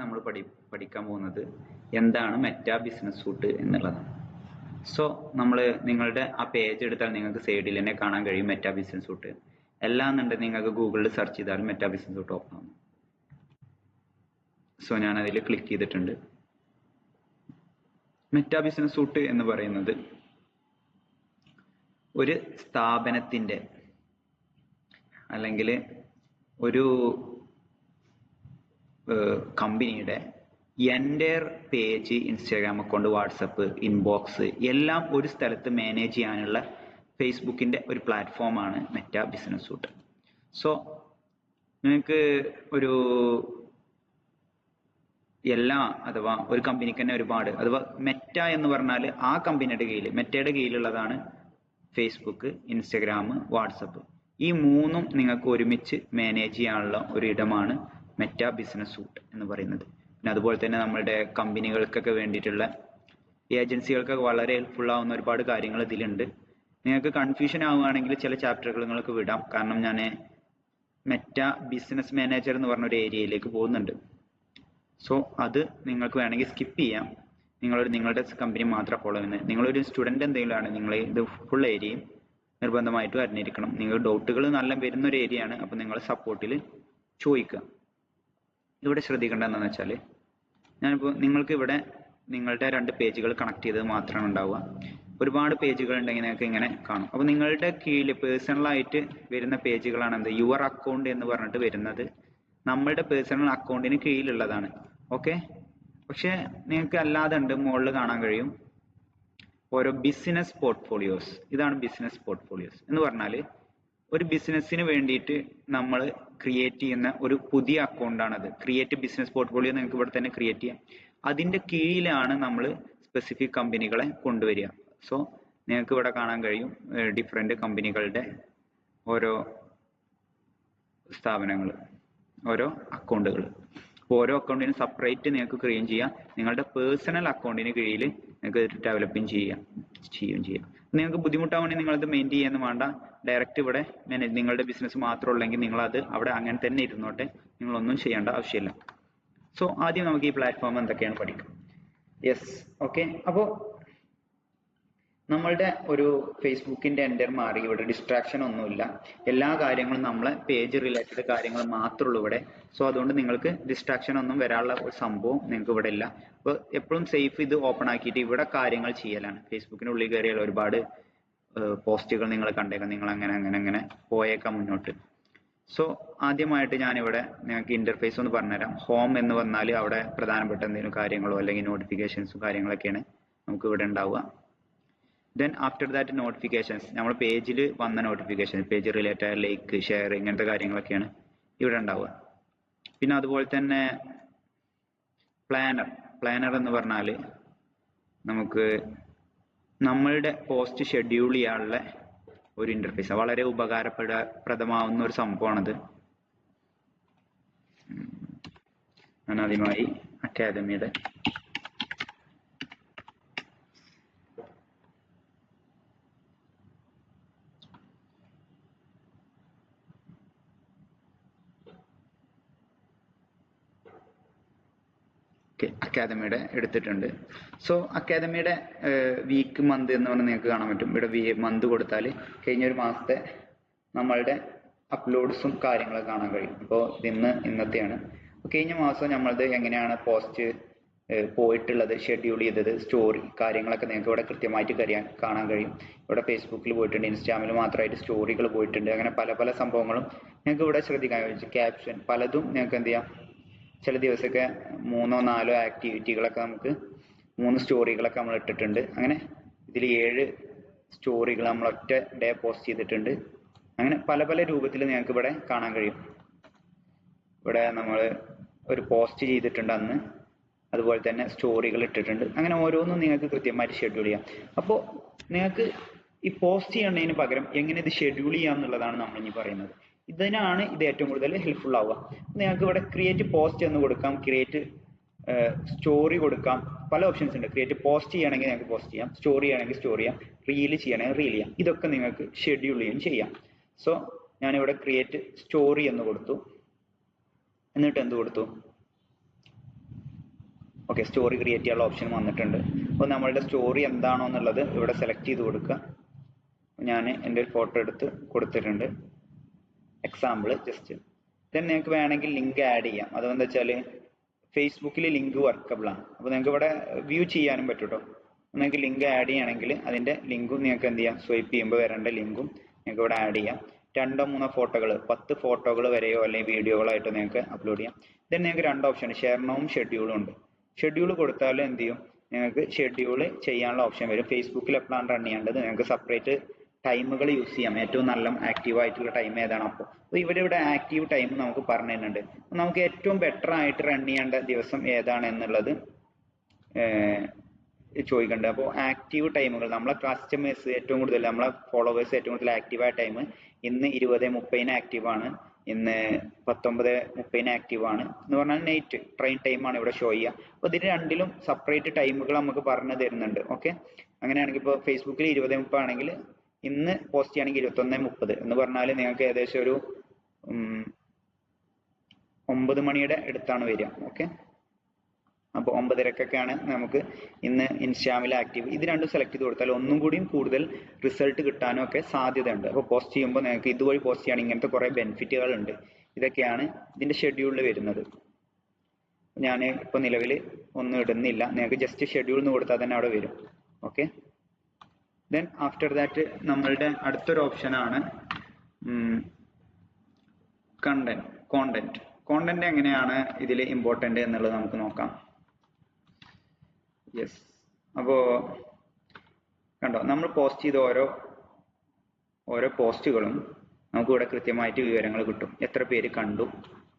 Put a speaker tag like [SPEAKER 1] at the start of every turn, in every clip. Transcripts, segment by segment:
[SPEAKER 1] നമ്മൾ പഠി പഠിക്കാൻ പോകുന്നത് എന്താണ് മെറ്റാ ബിസിനസ് സൂട്ട് എന്നുള്ളതാണ്. സോ നമ്മൾ നിങ്ങളുടെ ആ പേജ് എടുത്താൽ നിങ്ങൾക്ക് സൈഡിൽ തന്നെ കാണാൻ കഴിയും മെറ്റാ ബിസിനസ് സൂട്ട് എല്ലാം എല്ലാന്നുണ്ടെങ്കിൽ നിങ്ങൾക്ക് ഗൂഗിളിൽ സെർച്ച് ചെയ്താൽ മെറ്റാ ബിസിനസ് സൂട്ട് ഓപ്പൺ ആവും. സോ ഞാൻ അതിൽ ക്ലിക്ക് ചെയ്തിട്ടുണ്ട്. മെറ്റാ ബിസിനസ് സൂട്ട് എന്ന് പറയുന്നത് ഒരു സ്ഥാപനത്തിന്റെ അല്ലെങ്കിൽ ഒരു കമ്പനിയുടെ എന്റെ page Instagram account WhatsApp inbox എല്ലാം ഒരു സ്ഥലത്ത് മാനേജ് ചെയ്യാനുള്ള ഫേസ്ബുക്കിന്റെ ഒരു പ്ലാറ്റ്ഫോമാണ് മെറ്റ ബിസിനസ് സൂട്ട് സോ നിങ്ങൾക്ക് ഒരു എല്ലാ അഥവാ ഒരു കമ്പനിക്ക് തന്നെ ഒരുപാട് അഥവാ മെറ്റ എന്ന് പറഞ്ഞാൽ ആ കമ്പനിയുടെ കീഴിൽ മെറ്റയുടെ കീഴിലുള്ളതാണ് ഫേസ്ബുക്ക് ഇൻസ്റ്റഗ്രാം വാട്സപ്പ്. ഈ മൂന്നും നിങ്ങൾക്ക് ഒരുമിച്ച് മാനേജ് ചെയ്യാനുള്ള ഒരു ഇടമാണ് മെറ്റ ബിസിനസ് സൂട്ട് എന്ന് പറയുന്നത്. പിന്നെ അതുപോലെ തന്നെ നമ്മുടെ കമ്പനികൾക്കൊക്കെ വേണ്ടിയിട്ടുള്ള ഏജൻസികൾക്കൊക്കെ വളരെ ഹെൽപ്ഫുൾ ആവുന്ന ഒരുപാട് കാര്യങ്ങൾ ഇതിലുണ്ട്. നിങ്ങൾക്ക് കൺഫ്യൂഷൻ ആവുകയാണെങ്കിൽ ചില ചാപ്റ്ററുകൾ നിങ്ങൾക്ക് വിടാം. കാരണം ഞാൻ മെറ്റ ബിസിനസ് മാനേജർ എന്ന് പറഞ്ഞ ഒരു ഏരിയയിലേക്ക് പോകുന്നുണ്ട്. സോ അത് നിങ്ങൾക്ക് വേണമെങ്കിൽ സ്കിപ്പ് ചെയ്യാം. നിങ്ങൾ നിങ്ങളുടെ കമ്പനി മാത്രം ഫോളോ ചെയ്യുന്നത്. നിങ്ങളൊരു സ്റ്റുഡന്റ് എന്തെങ്കിലും ആണ് നിങ്ങൾ ഇത് ഫുൾ ഏരിയയും നിർബന്ധമായിട്ടും അറിഞ്ഞിരിക്കണം. നിങ്ങൾ ഡൗട്ടുകൾ നല്ല വരുന്ന ഒരു ഏരിയ ആണ്. അപ്പോൾ നിങ്ങൾ സപ്പോർട്ടിൽ ചോദിക്കുക. ഇവിടെ ശ്രദ്ധിക്കേണ്ട എന്താണെന്ന് വെച്ചാൽ ഞാനിപ്പോൾ നിങ്ങൾക്ക് ഇവിടെ നിങ്ങളുടെ രണ്ട് പേജുകൾ കണക്ട് ചെയ്തത് മാത്രമാണ് ഉണ്ടാവുക. ഒരുപാട് പേജുകൾ ഉണ്ടെങ്കിൽ നിങ്ങൾക്ക് ഇങ്ങനെ കാണും. അപ്പോൾ നിങ്ങളുടെ കീഴിൽ പേഴ്സണലായിട്ട് വരുന്ന പേജുകളാണ് എന്ത്? യുവർ അക്കൗണ്ട് എന്ന് പറഞ്ഞിട്ട് വരുന്നത്. നമ്മളുടെ പേഴ്സണൽ അക്കൗണ്ടിന് കീഴിലുള്ളതാണ്. ഓക്കെ പക്ഷേ നിങ്ങൾക്ക് അല്ലാതെ ഉണ്ട് മുകളിൽ കാണാൻ കഴിയും. ഓരോ ബിസിനസ് പോർട്ട്ഫോളിയോസ് ഇതാണ് ബിസിനസ് പോർട്ട്ഫോളിയോസ് എന്ന് പറഞ്ഞാൽ ഒരു ബിസിനസ്സിന് വേണ്ടിയിട്ട് നമ്മൾ ക്രിയേറ്റ് ചെയ്യുന്ന ഒരു പുതിയ അക്കൗണ്ടാണത് ക്രിയേറ്റ് ബിസിനസ് പോർട്ട്ഫോളിയോ നിങ്ങൾക്ക് ഇവിടെ തന്നെ ക്രിയേറ്റ് ചെയ്യാം. അതിന്റെ കീഴിലാണ് നമ്മൾ സ്പെസിഫിക് കമ്പനികളെ കൊണ്ടുവരിക. സോ നിങ്ങൾക്ക് ഇവിടെ കാണാൻ കഴിയും ഡിഫറെന്റ് കമ്പനികളുടെ ഓരോ സ്ഥാപനങ്ങൾ ഓരോ അക്കൗണ്ടുകൾ ഓരോ അക്കൗണ്ടിനും സെപ്പറേറ്റ് നിങ്ങൾക്ക് ക്രിയേറ്റ് ചെയ്യാം. നിങ്ങളുടെ പേഴ്സണൽ അക്കൗണ്ടിന് കീഴിൽ നിങ്ങൾക്ക് ഡെവലപ്പിംഗ് ചെയ്യാം ചെയ്യുകയും ചെയ്യാം. നിങ്ങൾക്ക് ബുദ്ധിമുട്ടാവുകയാണെങ്കിൽ നിങ്ങളത് മെയിന്റെയിൻ ചെയ്യാൻ വേണ്ട. ഡയറക്റ്റ് ഇവിടെ മാനേജ് നിങ്ങളുടെ ബിസിനസ് മാത്രം ഉള്ളെങ്കിൽ നിങ്ങൾ അത് അവിടെ അങ്ങനെ തന്നെ ഇരുന്നോട്ടെ. നിങ്ങളൊന്നും ചെയ്യേണ്ട ആവശ്യമില്ല. സോ ആദ്യം നമുക്ക് ഈ പ്ലാറ്റ്ഫോം എന്തൊക്കെയാണ് പഠിക്കാം. യെസ് ഓക്കെ അപ്പോൾ നമ്മളുടെ ഒരു ഫേസ്ബുക്കിന്റെ എൻഡർ മാറി ഇവിടെ ഡിസ്ട്രാക്ഷൻ ഒന്നുമില്ല. എല്ലാ കാര്യങ്ങളും നമ്മളെ പേജ് റിലേറ്റഡ് കാര്യങ്ങൾ മാത്രമേ ഉള്ളൂ ഇവിടെ. സോ അതുകൊണ്ട് നിങ്ങൾക്ക് ഡിസ്ട്രാക്ഷൻ ഒന്നും വരാനുള്ള ഒരു സംഭവം നിങ്ങൾക്ക് ഇവിടെ ഇല്ല. അപ്പോൾ എപ്പോഴും സേഫ് ഇത് ഓപ്പൺ ആക്കിയിട്ട് ഇവിടെ കാര്യങ്ങൾ ചെയ്യലാണ്. ഫേസ്ബുക്കിന് ഉള്ളിൽ കയറിയാൽ ഒരുപാട് പോസ്റ്റുകൾ നിങ്ങൾ കണ്ടേക്കാം. നിങ്ങൾ അങ്ങനെ അങ്ങനെ അങ്ങനെ പോയേക്കാം മുന്നോട്ട്. സോ ആദ്യമായിട്ട് ഞാനിവിടെ നിങ്ങൾക്ക് ഇന്റർഫേസ് ഒന്ന് പറഞ്ഞുതരാം. ഹോം എന്ന് വന്നാൽ അവിടെ പ്രധാനപ്പെട്ട എന്തെങ്കിലും കാര്യങ്ങളോ അല്ലെങ്കിൽ നോട്ടിഫിക്കേഷൻസും കാര്യങ്ങളൊക്കെയാണ് നമുക്ക് ഇവിടെ ഉണ്ടാവുക. ദെൻ ആഫ്റ്റർ ദാറ്റ് നോട്ടിഫിക്കേഷൻസ് നമ്മൾ പേജിൽ വന്ന notification page related like share ഇങ്ങനത്തെ കാര്യങ്ങളൊക്കെയാണ് ഇവിടെ ഉണ്ടാവുക. പിന്നെ അതുപോലെ തന്നെ പ്ലാനർ പ്ലാനർ എന്ന് പറഞ്ഞാൽ നമുക്ക് നമ്മളുടെ പോസ്റ്റ് ഷെഡ്യൂൾ ചെയ്യാനുള്ള ഒരു ഇന്റർഫേസ് വളരെ ഉപകാരപ്പെട പ്രദമാവുന്ന ഒരു സംഭവമാണത്. ഞാൻ ആദ്യമായി അക്കാദമിയുടെ അക്കാദമിയുടെ എടുത്തിട്ടുണ്ട്. സോ അക്കാദമിയുടെ വീക്ക് മന്ത് എന്ന് പറഞ്ഞാൽ നിങ്ങൾക്ക് കാണാൻ പറ്റും. ഇവിടെ മന്ത് കൊടുത്താൽ കഴിഞ്ഞ ഒരു മാസത്തെ നമ്മളുടെ അപ്ലോഡ്സും കാര്യങ്ങളൊക്കെ കാണാൻ കഴിയും. ഇപ്പോൾ ഇന്ന് ഇന്നത്തെയാണ്. കഴിഞ്ഞ മാസം നമ്മളത് എങ്ങനെയാണ് പോസ്റ്റ് പോയിട്ടുള്ളത് ഷെഡ്യൂൾ ചെയ്തത് സ്റ്റോറി കാര്യങ്ങളൊക്കെ നിങ്ങൾക്ക് ഇവിടെ കൃത്യമായിട്ട് കറിയാൻ കാണാൻ കഴിയും. ഇവിടെ ഫേസ്ബുക്കിൽ പോയിട്ടുണ്ട് ഇൻസ്റ്റാമിൽ മാത്രമായിട്ട് സ്റ്റോറികൾ പോയിട്ടുണ്ട്. അങ്ങനെ പല പല സംഭവങ്ങളും നിങ്ങൾക്ക് ഇവിടെ ശ്രദ്ധിക്കാൻ കഴിയും. ക്യാപ്ഷൻ പലതും നിങ്ങൾക്ക് എന്ത് ചെയ്യാം? ചില ദിവസമൊക്കെ മൂന്നോ നാലോ ആക്ടിവിറ്റികളൊക്കെ നമുക്ക് മൂന്ന് സ്റ്റോറികളൊക്കെ നമ്മൾ ഇട്ടിട്ടുണ്ട്. അങ്ങനെ ഇതിൽ ഏഴ് സ്റ്റോറികൾ നമ്മൾ ഒറ്റ ഡേ പോസ്റ്റ് ചെയ്തിട്ടുണ്ട്. അങ്ങനെ പല പല രൂപത്തിൽ നിങ്ങൾക്ക് ഇവിടെ കാണാൻ കഴിയും. ഇവിടെ നമ്മൾ ഒരു പോസ്റ്റ് ചെയ്തിട്ടുണ്ട് അന്ന്. അതുപോലെ തന്നെ സ്റ്റോറികൾ ഇട്ടിട്ടുണ്ട്. അങ്ങനെ ഓരോന്നും നിങ്ങൾക്ക് കൃത്യമായിട്ട് ഷെഡ്യൂൾ ചെയ്യാം. അപ്പോൾ നിങ്ങൾക്ക് ഈ പോസ്റ്റ് ചെയ്യുന്നതിന് പകരം എങ്ങനെ ഇത് ഷെഡ്യൂൾ ചെയ്യാം എന്നുള്ളതാണ് നമ്മൾ ഇനി പറയുന്നത്. ഇതിനാണ് ഇത് ഏറ്റവും കൂടുതൽ ഹെൽപ്ഫുൾ ആവുക. നിങ്ങൾക്ക് ഇവിടെ ക്രിയേറ്റ് പോസ്റ്റ് എന്ന് കൊടുക്കാം ക്രിയേറ്റ് സ്റ്റോറി കൊടുക്കാം. പല ഓപ്ഷൻസ് ഉണ്ട്. ക്രിയേറ്റ് പോസ്റ്റ് ചെയ്യണമെങ്കിൽ നിങ്ങൾക്ക് പോസ്റ്റ് ചെയ്യാം. സ്റ്റോറി ചെയ്യണമെങ്കിൽ സ്റ്റോറി ചെയ്യാം. റീൽ ചെയ്യണമെങ്കിൽ റീൽ ചെയ്യാം. ഇതൊക്കെ നിങ്ങൾക്ക് ഷെഡ്യൂൾ ചെയ്യാൻ ചെയ്യാം. സോ ഞാനിവിടെ ക്രിയേറ്റ് സ്റ്റോറി എന്ന് കൊടുത്തു. എന്നിട്ട് എന്ത് കൊടുത്തു? ഓക്കെ സ്റ്റോറി ക്രിയേറ്റ് ചെയ്യാനുള്ള ഓപ്ഷൻ വന്നിട്ടുണ്ട്. അപ്പോൾ നമ്മളുടെ സ്റ്റോറി എന്താണോ എന്നുള്ളത് ഇവിടെ സെലക്ട് ചെയ്ത് കൊടുക്കുക. ഞാൻ എന്റെ ഒരു ഫോട്ടോ എടുത്ത് കൊടുത്തിട്ടുണ്ട്. എക്സാമ്പിൾ ജസ്റ്റ് ദെൻ നിങ്ങൾക്ക് വേണമെങ്കിൽ ലിങ്ക് ആഡ് ചെയ്യാം. അതെന്താ വെച്ചാൽ ഫേസ്ബുക്കിൽ ലിങ്ക് വർക്കബിൾ ആണ്. അപ്പോൾ നിങ്ങൾക്ക് ഇവിടെ വ്യൂ ചെയ്യാനും പറ്റും കേട്ടോ നിങ്ങൾക്ക് ലിങ്ക് ആഡ് ചെയ്യണമെങ്കിൽ അതിന്റെ ലിങ്കും നിങ്ങൾക്ക് എന്ത് ചെയ്യാം? സ്വൈപ്പ് ചെയ്യുമ്പോൾ വരേണ്ട ലിങ്കും നിങ്ങൾക്ക് ഇവിടെ ആഡ് ചെയ്യാം. രണ്ടോ മൂന്നോ ഫോട്ടോകൾ പത്ത് ഫോട്ടോകൾ വരെയോ അല്ലെങ്കിൽ വീഡിയോകളായിട്ടോ നിങ്ങൾക്ക് അപ്ലോഡ് ചെയ്യാം. ദെൻ നിങ്ങൾക്ക് രണ്ട് ഓപ്ഷൻ ഷെയർണവും ഷെഡ്യൂളും ഉണ്ട്. ഷെഡ്യൂൾ കൊടുത്താൽ എന്ത് ചെയ്യും? നിങ്ങൾക്ക് ഷെഡ്യൂൾ ചെയ്യാനുള്ള ഓപ്ഷൻ വരും. ഫേസ്ബുക്കിൽ എപ്പോഴാണ് റൺ ചെയ്യേണ്ടത്? നിങ്ങൾക്ക് സെപ്പറേറ്റ് ടൈമുകൾ യൂസ് ചെയ്യാം. ഏറ്റവും നല്ല ആക്റ്റീവ് ആയിട്ടുള്ള ടൈം ഏതാണ്? അപ്പോൾ അപ്പോൾ ഇവിടെ ഇവിടെ ആക്റ്റീവ് ടൈം നമുക്ക് പറഞ്ഞു തരുന്നുണ്ട്. നമുക്ക് ഏറ്റവും ബെറ്റർ ആയിട്ട് റൺ ചെയ്യേണ്ട ദിവസം ഏതാണ് എന്നുള്ളത് ചോദിക്കേണ്ടത് അപ്പോൾ ആക്റ്റീവ് ടൈമുകൾ നമ്മളെ കസ്റ്റമേഴ്സ് ഏറ്റവും കൂടുതൽ നമ്മളെ ഫോളോവേഴ്സ് ഏറ്റവും കൂടുതൽ ആക്റ്റീവായ ടൈം ഇന്ന് ഇരുപത് മുപ്പതിന് ആക്റ്റീവ് ആണ്. ഇന്ന് പത്തൊമ്പത് മുപ്പതിന് ആക്റ്റീവ് ആണ്. എന്ന് പറഞ്ഞാൽ നൈറ്റ് ട്രെയിൻ ടൈമാണ് ഇവിടെ ഷോ ചെയ്യുക. അപ്പോൾ ഇതിന് രണ്ടിലും സെപ്പറേറ്റ് ടൈമുകൾ നമുക്ക് പറഞ്ഞു തരുന്നുണ്ട്. ഓക്കെ അങ്ങനെയാണെങ്കിൽ ഇപ്പോൾ ഫേസ്ബുക്കിൽ ഇരുപത് മുപ്പത് ആണെങ്കിൽ ഇന്ന് പോസ്റ്റ് ചെയ്യുകയാണെങ്കിൽ ഇരുപത്തൊന്ന് മുപ്പത് എന്ന് പറഞ്ഞാൽ നിങ്ങൾക്ക് ഏകദേശം ഒരു ഒമ്പത് മണിയുടെ അടുത്താണ് വരിക. ഓക്കെ അപ്പോൾ ഒമ്പതരക്കൊക്കെയാണ് നമുക്ക് ഇന്ന് ഇൻസ്റ്റാമിൽ ആക്റ്റീവ് ഇത് രണ്ടും സെലക്ട് ചെയ്ത് കൊടുത്താൽ ഒന്നും കൂടിയും കൂടുതൽ റിസൾട്ട് കിട്ടാനും ഒക്കെ സാധ്യതയുണ്ട്. അപ്പോൾ പോസ്റ്റ് ചെയ്യുമ്പോൾ നിങ്ങൾക്ക് ഇതുവഴി പോസ്റ്റ് ചെയ്യുകയാണെങ്കിൽ ഇങ്ങനത്തെ കുറേ ബെനിഫിറ്റുകൾ ഉണ്ട് ഇതൊക്കെയാണ് ഇതിന്റെ ഷെഡ്യൂളിൽ വരുന്നത്. ഞാൻ ഇപ്പോൾ നിലവിൽ ഒന്നും ഇടുന്നില്ല. നിങ്ങൾക്ക് ജസ്റ്റ് ഷെഡ്യൂൾ എന്ന് കൊടുത്താൽ തന്നെ അവിടെ വരും. ഓക്കെ ദെൻ ആഫ്റ്റർ ദാറ്റ് നമ്മളുടെ അടുത്തൊരു ഓപ്ഷനാണ് കണ്ടന്റ് കോണ്ടന്റ് കോണ്ടന്റ് എങ്ങനെയാണ് ഇതിൽ ഇമ്പോർട്ടന്റ് എന്നുള്ളത് നമുക്ക് നോക്കാം. യെസ് അപ്പോൾ കണ്ടോ നമ്മൾ പോസ്റ്റ് ചെയ്ത ഓരോ ഓരോ പോസ്റ്റുകളും നമുക്ക് ഇവിടെ കൃത്യമായിട്ട് വിവരങ്ങൾ കിട്ടും. എത്ര പേര് കണ്ടു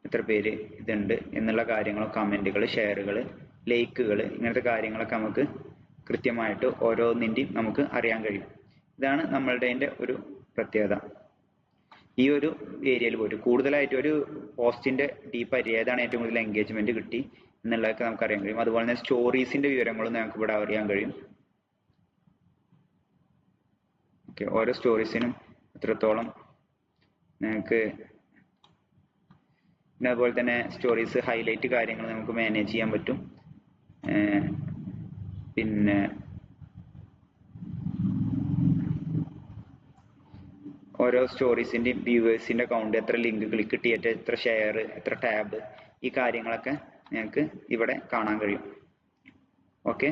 [SPEAKER 1] എത്ര പേര് ഇതുണ്ട് എന്നുള്ള കാര്യങ്ങളും കമന്റുകൾ ഷെയറുകൾ ലൈക്കുകൾ ഇങ്ങനത്തെ കാര്യങ്ങളൊക്കെ നമുക്ക് കൃത്യമായിട്ട് ഓരോന്നിന്റെയും നമുക്ക് അറിയാൻ കഴിയും. ഇതാണ് നമ്മളുടെ ഒരു പ്രത്യേകത. ഈ ഒരു ഏരിയയിൽ പോയിട്ട് കൂടുതലായിട്ട് ഒരു പോസ്റ്റിന്റെ ഡീപ്പ് ഏതാണ് ഏറ്റവും കൂടുതൽ എൻഗേജ്മെന്റ് കിട്ടി എന്നുള്ളതൊക്കെ നമുക്ക് അറിയാൻ കഴിയും. അതുപോലെ തന്നെ സ്റ്റോറീസിന്റെ വിവരങ്ങളും നമുക്ക് ഇവിടെ അറിയാൻ കഴിയും. ഓക്കെ ഓരോ സ്റ്റോറീസിനും എത്രത്തോളം നിങ്ങൾക്ക് പിന്നെ അതുപോലെ തന്നെ സ്റ്റോറീസ് ഹൈലൈറ്റ് കാര്യങ്ങൾ നമുക്ക് മാനേജ് ചെയ്യാൻ പറ്റും. പിന്നെ ഓരോ സ്റ്റോറീസിന്റെയും വ്യൂവേഴ്സിന്റെ അക്കൗണ്ട് എത്ര ലിങ്ക് ക്ലിക്ക് കിട്ടിയിട്ട് എത്ര ഷെയർ എത്ര ടാബ് ഈ കാര്യങ്ങളൊക്കെ നിങ്ങൾക്ക് ഇവിടെ കാണാൻ കഴിയും. ഓക്കെ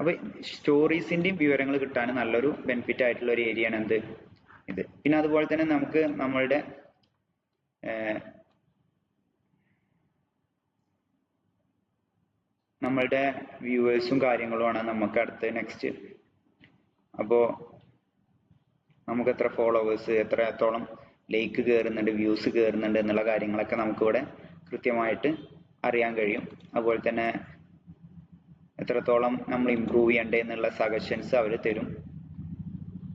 [SPEAKER 1] അപ്പൊ സ്റ്റോറീസിന്റെയും വിവരങ്ങൾ കിട്ടാൻ നല്ലൊരു ബെനിഫിറ്റ് ആയിട്ടുള്ള ഒരു ഏരിയ ആണ് എന്ത്? ഇത്. പിന്നെ അതുപോലെ തന്നെ നമുക്ക് നമ്മളുടെ നമ്മളുടെ വ്യൂവേഴ്സും കാര്യങ്ങളുമാണ് നമുക്ക് അടുത്ത നെക്സ്റ്റ് അപ്പോൾ നമുക്ക് എത്ര ഫോളോവേഴ്സ് എത്രത്തോളം ലൈക്ക് കയറുന്നുണ്ട് വ്യൂസ് കയറുന്നുണ്ട് എന്നുള്ള കാര്യങ്ങളൊക്കെ നമുക്കിവിടെ കൃത്യമായിട്ട് അറിയാൻ കഴിയും. അതുപോലെ തന്നെ എത്രത്തോളം നമ്മൾ ഇമ്പ്രൂവ് ചെയ്യണ്ടേ എന്നുള്ള സജഷൻസ് അവർ തരും.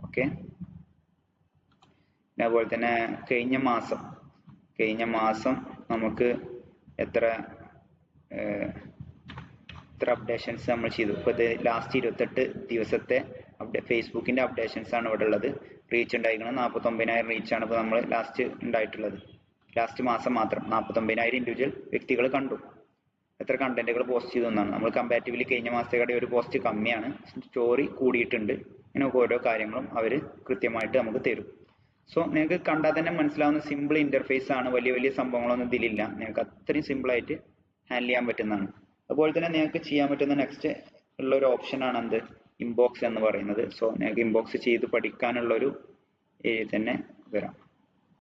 [SPEAKER 1] ഓക്കെ അതുപോലെ തന്നെ കഴിഞ്ഞ മാസം കഴിഞ്ഞ മാസം നമുക്ക് എത്ര എത്ര അപ്ഡേഷൻസ് നമ്മൾ ചെയ്തു. ഇപ്പോൾ ഇത് ലാസ്റ്റ് ഇരുപത്തെട്ട് ദിവസത്തെ അപ്ഡേ ഫേസ്ബുക്കിന്റെ അപ്ഡേഷൻസ് ആണ് ഇവിടെ ഉള്ളത്. റീച്ച് ഉണ്ടായിരിക്കുന്നത് നാൽപ്പത്തൊമ്പതിനായിരം റീച്ചാണ് ഇപ്പോൾ നമ്മൾ ലാസ്റ്റ് ഉണ്ടായിട്ടുള്ളത്. ലാസ്റ്റ് മാസം മാത്രം നാൽപ്പത്തൊമ്പതിനായിരം ഇൻഡിവിജ്വൽ വ്യക്തികൾ കണ്ടു. എത്ര കണ്ടന്റുകൾ പോസ്റ്റ് ചെയ്തു എന്നാണ്. നമ്മൾ കമ്പാരിറ്റീവ്ലി കഴിഞ്ഞ മാസത്തേക്കാട്ടി ഒരു പോസ്റ്റ് കമ്മിയാണ്. സ്റ്റോറി കൂടിയിട്ടുണ്ട്. ഇങ്ങനെ ഓരോ കാര്യങ്ങളും അവർ കൃത്യമായിട്ട് നമുക്ക് തരും. സോ നിങ്ങൾക്ക് കണ്ടാൽ തന്നെ മനസ്സിലാവുന്ന സിമ്പിൾ ഇന്റർഫേസ് ആണ്. വലിയ വലിയ സംഭവങ്ങളൊന്നും ഇതിലില്ല. നിങ്ങൾക്ക് അത്രയും സിമ്പിൾ ആയിട്ട് ഹാൻഡിൽ ചെയ്യാൻ പറ്റുന്നതാണ്. അതുപോലെ തന്നെ നിങ്ങൾക്ക് ചെയ്യാൻ പറ്റുന്ന നെക്സ്റ്റ് ഉള്ള ഒരു ഓപ്ഷൻ ആണ് എന്ത്? ഇൻബോക്സ് എന്ന് പറയുന്നത്. സോ നിങ്ങൾക്ക് ഇൻബോക്സ് ചെയ്ത് പഠിക്കാനുള്ള ഒരു ഏരിയ തന്നെ വരാം.